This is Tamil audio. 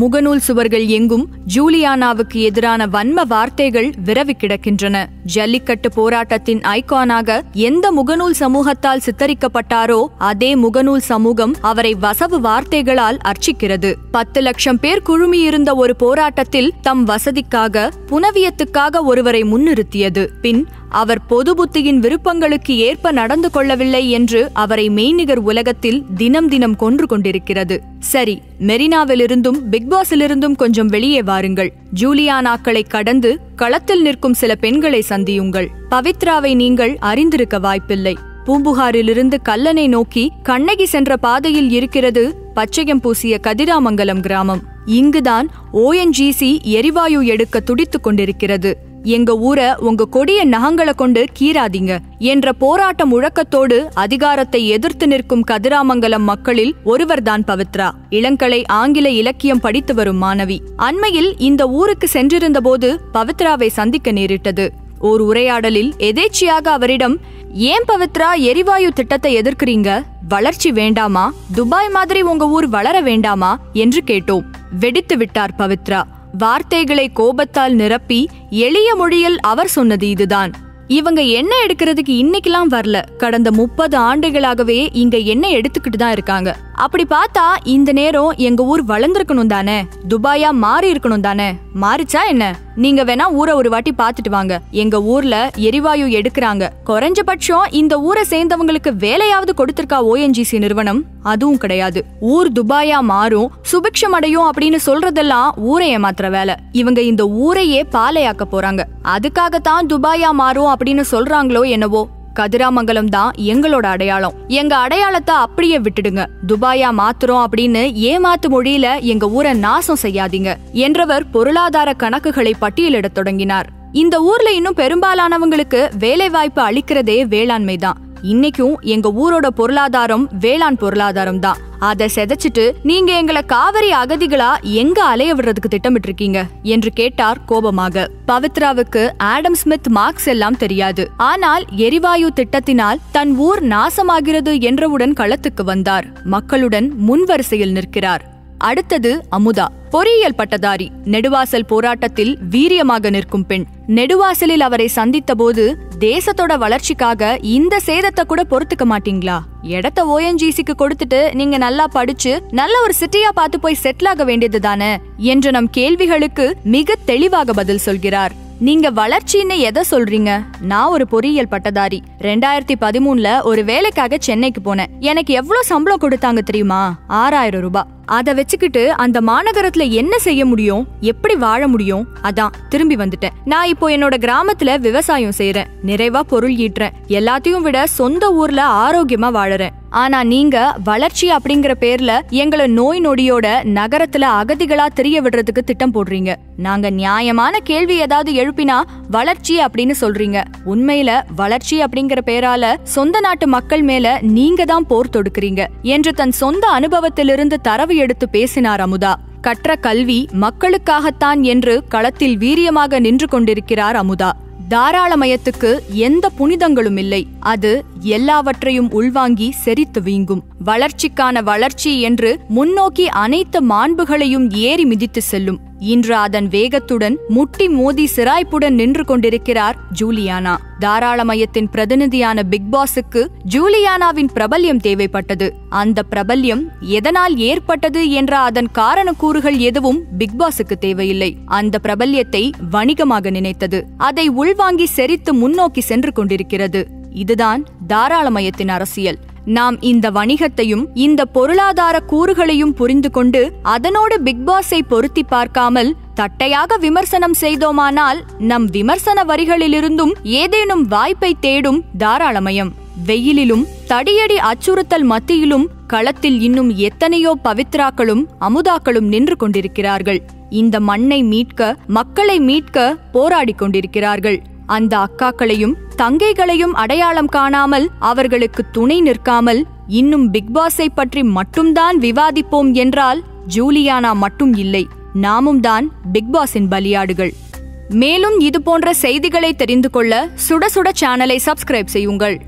முகநூல் சுவர்கள் எங்கும் ஜூலியானாவுக்கு எதிரான வன்ம வார்த்தைகள் விரவி கிடக்கின்றன. ஜல்லிக்கட்டு போராட்டத்தின் ஐகானாக எந்த முகநூல் சமூகத்தால் சித்தரிக்கப்பட்டாரோ அதே முகநூல் சமூகம் அவரை வசவு வார்த்தைகளால் அர்ச்சிக்கிறது. பத்து லட்சம் பேர் குழுமியிருந்த ஒரு போராட்டத்தில் தம் வசதிக்காக புனவியத்துக்காக ஒருவரை முன்னிறுத்தியது. பின் அவர் பொது புத்தியின் விருப்பங்களுக்கு ஏற்ப நடந்து கொள்ளவில்லை என்று அவரை மெய்நிகர் உலகத்தில் தினம் தினம் கொன்று கொண்டிருக்கிறது. சரி மெரினாவிலிருந்தும் பிக்பாஸிலிருந்தும் கொஞ்சம் வெளியே வாருங்கள். ஜூலியானாக்களை கடந்து களத்தில் நிற்கும் சில பெண்களை சந்தியுங்கள். பவித்ராவை நீங்கள் அறிந்திருக்க வாய்ப்பில்லை. பூம்புகாரிலிருந்து கல்லனை நோக்கி கண்ணகி சென்ற பாதையில் இருக்கிறது பச்சையம் பூசிய கதிராமங்கலம் கிராமம். இங்குதான் ஓஎன்ஜிசி எரிவாயு எடுக்க துடித்துக் கொண்டிருக்கிறது. எங்க ஊரை உங்க கொடிய நகங்களை கொண்டு கீறாதீங்க என்ற போராட்ட முழக்கத்தோடு அதிகாரத்தை எதிர்த்து நிற்கும் கதிராமங்கலம் மக்களில் ஒருவர்தான் பவித்ரா. இளங்கலை ஆங்கில இலக்கியம் படித்து வரும் மாணவி. அண்மையில் இந்த ஊருக்கு சென்றிருந்தபோது பவித்ராவை சந்திக்க நேரிட்டது. ஓர் உரையாடலில் எதேச்சியாக அவரிடம் ஏன் பவித்ரா எரிவாயு திட்டத்தை எதிர்க்கிறீங்க? வளர்ச்சி வேண்டாமா? துபாய் மாதிரி உங்க ஊர் வளர வேண்டாமா? என்று கேட்டோம். வெடித்து விட்டார் பவித்ரா. வார்த்தைகளை கோபத்தால் நிரப்பி எளிய மொழியில் அவர் சொன்னது இதுதான். இவங்க எண்ணெய் எடுக்கிறதுக்கு இன்னைக்கெல்லாம் வரல. கடந்த முப்பது ஆண்டுகளாகவே இங்க எண்ணெய் எடுத்துக்கிட்டு தான் இருக்காங்க. அப்படி பார்த்தா இந்த நேரம் எங்க ஊர் வளர்ந்துருக்கணும் தானே? துபாயா மாறி இருக்கணும் தானே? மாறிச்சா என்ன? நீங்க வேணா ஊரை ஒரு வாட்டி பார்த்துட்டு வாங்க. எங்க ஊர்ல எரிவாயு எடுக்கிறாங்க. குறைஞ்சபட்சம் இந்த ஊரை சேர்ந்தவங்களுக்கு வேலையாவது கொடுத்திருக்கா ஓஎன்ஜிசி நிறுவனம்? அதுவும் கிடையாது. ஊர் துபாயா மாறும் சுபிக்ஷம் அடையும் அப்படின்னு சொல்றதெல்லாம் ஊரை ஏமாத்துற வேலை. இவங்க இந்த ஊரையே பாலையாக்க போறாங்க. அதுக்காகத்தான் துபாயா மாறும் அப்படின்னு சொல்றாங்களோ என்னவோ. கதிராமங்கலம் தான் எங்களோட அடையாளம். எங்க அடையாளத்தை அப்படியே விட்டுடுங்க. துபாயா மாத்துறோம் அப்படின்னு ஏமாத்து மொழியில எங்க ஊரை நாசம் செய்யாதீங்க என்றவர் பொருளாதார கணக்குகளை பட்டியலிடத் தொடங்கினார். இந்த ஊர்ல இன்னும் பெரும்பாலானவங்களுக்கு வேலை வாய்ப்பு அளிக்கிறதே வேளாண்மை தான். இன்னைக்கும் எங்க ஊரோட பொருளாதாரம் வேளாண் பொருளாதாரம் தான் அதை செதைச்சிட்டு நீங்க எங்களை காவிரி அகதிகளா எங்க அலைய விடுறதுக்கு திட்டமிட்டு இருக்கீங்க என்று கேட்டார் கோபமாக. பவித்ராவுக்கு ஆடம் ஸ்மித் மார்க்ஸ் எல்லாம் தெரியாது. ஆனால் எரிவாயு திட்டத்தினால் தன் ஊர் நாசமாகிறது என்றவுடன் களத்துக்கு வந்தார். மக்களுடன் முன்வரிசையில் நிற்கிறார். அடுத்தது அமுதா. பொறியியல் பட்டதாரி. நெடுவாசல் போராட்டத்தில் வீரியமாக நிற்கும் பெண். நெடுவாசலில் அவரை சந்தித்த போது தேசத்தோட வளர்ச்சிக்காக இந்த சேதத்தை கூட பொறுத்துக்க மாட்டீங்களா? இடத்த ஓஎன்ஜிசிக்கு கொடுத்துட்டு நீங்க நல்லா படிச்சு நல்ல ஒரு சிட்டியா பார்த்து போய் செட்டில் ஆக வேண்டியது தானே? என்ற நம் கேள்விகளுக்கு மிக தெளிவாக பதில் சொல்கிறார். நீங்க வளர்ச்சின்னு எதை சொல்றீங்க? நான் ஒரு பொறியியல் பட்டதாரி. ரெண்டாயிரத்தி பதிமூணுல ஒரு வேலைக்காக சென்னைக்கு போனேன். எனக்கு எவ்வளவு சம்பளம் கொடுத்தாங்க தெரியுமா? ஆறாயிரம் ரூபாய். அதை வச்சுக்கிட்டு அந்த மாநகரத்துல என்ன செய்ய முடியும்? எப்படி வாழ முடியும்? அதான் திரும்பி வந்துட்டேன். நான் இப்போ என்னோட கிராமத்துல விவசாயம் செய்யறேன் நிறைவா பொருள் ஈட்டுறேன். எல்லாத்தையும் விட சொந்த ஊர்ல ஆரோக்கியமா வாழறேன். ஆனா நீங்க வளர்ச்சி அப்படிங்கிற பேர்ல எங்களை நோய் நொடியோட நகரத்துல அகதிகளா தெரிய விடுறதுக்கு திட்டம் போடுறீங்க. நாங்க நியாயமான கேள்வி ஏதாவது எழுப்பினா வளர்ச்சி அப்படின்னு சொல்றீங்க. உண்மையில வளர்ச்சி அப்படிங்கிற பேரால சொந்த நாட்டு மக்கள் மேல நீங்க தான் போர் தொடுக்கிறீங்க என்று தன் சொந்த அனுபவத்திலிருந்து தரவு எடுத்து பேசினார் அமுதா. கற்ற கல்வி மக்களுக்காகத்தான் என்று களத்தில் வீரியமாக நின்று கொண்டிருக்கிறார் அமுதா. தாராளமயத்துக்கு எந்த புனிதங்களும் இல்லை. அது எல்லாவற்றையும் உள்வாங்கி செரித்து வீங்கும். வளர்ச்சிக்கான வளர்ச்சி என்று முன்னோக்கி அனைத்து மாண்புகளையும் ஏறி மிதித்து செல்லும். இன்று அதன் வேகத்துடன் முட்டி மோதி சிராய்ப்புடன் நின்று கொண்டிருக்கிறார் ஜூலியானா. தாராளமயத்தின் பிரதிநிதியான பிக் பாஸுக்கு ஜூலியானாவின் பிரபல்யம் தேவைப்பட்டது. அந்த பிரபல்யம் எதனால் ஏற்பட்டது என்ற அதன் காரணக்கூறுகள் எதுவும் பிக் பாஸுக்கு தேவையில்லை. அந்த பிரபல்யத்தை வணிகமாக நினைத்தது. அதை உள்வாங்கி செரித்து முன்னோக்கி சென்று கொண்டிருக்கிறது. இதுதான் தாராளமயத்தின் அரசியல். நாம் இந்த வணிகத்தையும் இந்த பொருளாதார கூறுகளையும் புரிந்து கொண்டு அதனோடு பிக் பாஸை பொருத்தி பார்க்காமல் தட்டையாக விமர்சனம் செய்தோமானால் நம் விமர்சன வரிகளிலிருந்தும் ஏதேனும் வாய்ப்பை தேடும் தாராளமயம். வெயிலிலும் தடியடி அச்சுறுத்தல் மத்தியிலும் களத்தில் இன்னும் எத்தனையோ பவித்ராக்களும் அமுதாக்களும் நின்று கொண்டிருக்கிறார்கள். இந்த மண்ணை மீட்க மக்களை மீட்க போராடிக் கொண்டிருக்கிறார்கள். அந்த அக்காக்களையும் தங்கைகளையும் அடையாளம் காணாமல் அவர்களுக்கு துணை நிற்காமல் இன்னும் பிக்பாஸை பற்றி மட்டும்தான் விவாதிப்போம் என்றால் ஜூலியானா மட்டும் இல்லை நாமும் தான் பிக்பாஸின் பலியாடுகள். மேலும் இது போன்ற செய்திகளை தெரிந்து கொள்ள சுட சுட சேனலை சப்ஸ்கிரைப் செய்யுங்கள்.